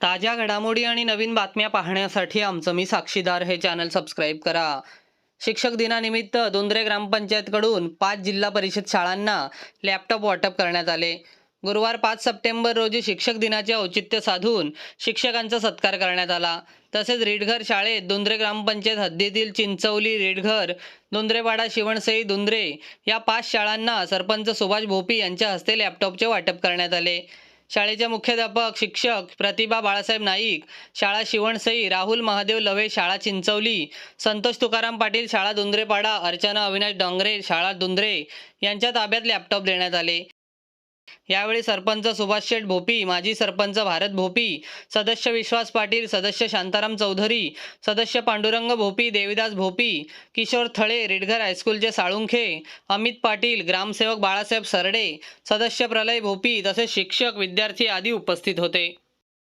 ताज्या घडामोडी आणि नवीन बातम्या पाहण्यासाठी आमचं मी साक्षीदार हे चॅनल सबस्क्राईब करा. शिक्षक दिनानिमित्त दोंद्रे ग्रामपंचायतकडून पाच जिल्हा परिषद शाळांना लॅपटॉप वाटप करण्यात आले. गुरुवार पाच सप्टेंबर रोजी शिक्षक दिनाचे औचित्य साधून शिक्षकांचा सत्कार करण्यात आला. तसेच रेडघर शाळेत दोंद्रे ग्रामपंचायत हद्दीतील चिंचवली रेडघर दोंद्रेवाडा शिवणसई दोंद्रे या पाच शाळांना सरपंच सुभाष भोपी यांच्या हस्ते लॅपटॉपचे वाटप करण्यात आले. शाळेचे मुख्याध्यापक शिक्षक प्रतिभा बाळासाहेब नाईक शाळा शिवणसई राहुल महादेव लवे शाळा चिंचवली संतोष तुकाराम पाटील शाळा दुंद्रेपाडा अर्चना अविनाश डोंगरे शाळा दुंद्रे यांच्या ताब्यात लॅपटॉप देण्यात आले. यावेळी सरपंच सुभाष शेठ भोपी माजी सरपंच भारत भोपी सदस्य विश्वास पाटील सदस्य शांताराम चौधरी सदस्य पांडुरंग भोपी देविदास भोपी किशोर थळे रेडघर हायस्कूलचे साळुंखे अमित पाटील ग्रामसेवक बाळासाहेब सरडे सदस्य प्रलय भोपी तसेच शिक्षक विद्यार्थी आदी उपस्थित होते.